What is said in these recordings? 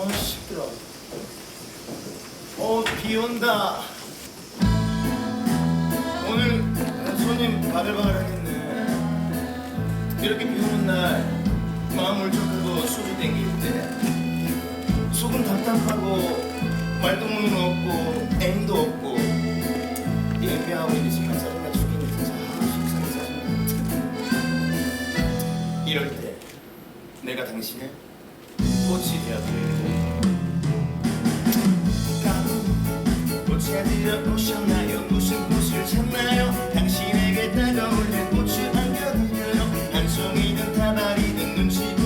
어, 시끄러. 어, 비 온다. 오늘 손님 바글바글 하겠네. 이렇게 비 오는 날 마음 울적하고 소주 땡길 때 속은 답답하고 말동무는 없고 앵도 없고 예매하고 있는 정말 짜증나 죽겠네 진짜 아, 속상해 짜증나 이럴 때 내가 당신의 꽃이 되어드리고 꽃이 되어 오셨나요? 무슨 꽃을 찾나요? 당신에게 다가올래 꽃을 안겨드려요. 한 송이든 다발이든 눈치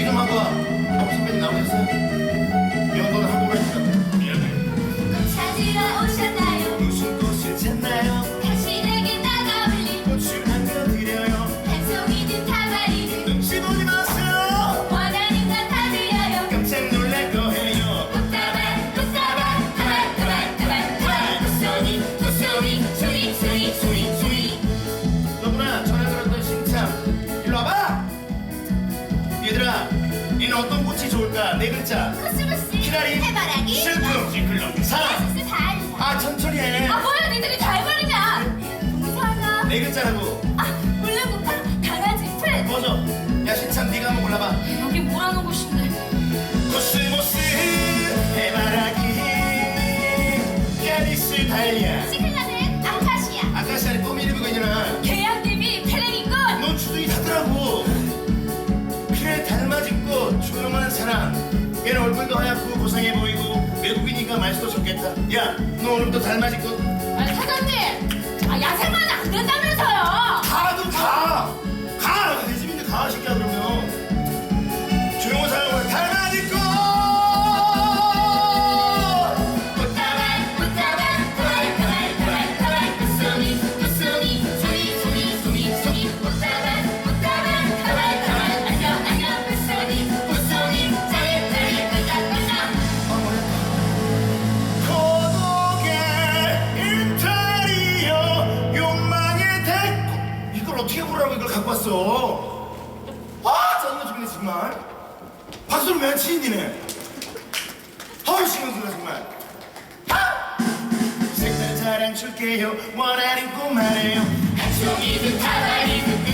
네가 어떤 꽃이 좋을까? 네 글자. 코스모스 키라리 해바라기. 슬픔. 징글렁 사랑. 아 천천히 해. 아 뭐야 니들이 다 해버리냐 동상아 네 글자라고. 아 물렁국화 강아지 풀 꺼져. 야 신참 네가 한번 골라봐. 여기 뭐라는 곳인데? 코스모스 해바라기. 야리스 달리아 시클라 하얗고 고상해 보이고 외국이니까 말수도 좋겠다. 야 너 오늘부터 달맞은 꽃아 사장님! 아 야생만 안 된다 왔어? 아 짜증나 죽겠네 정말. 박수를 왜 치니 니네? 아우 신경 쓰네 정말. 아! 색깔 자랑 줄게요. 원하는 꽃 말해요. 한 송이든 다발이든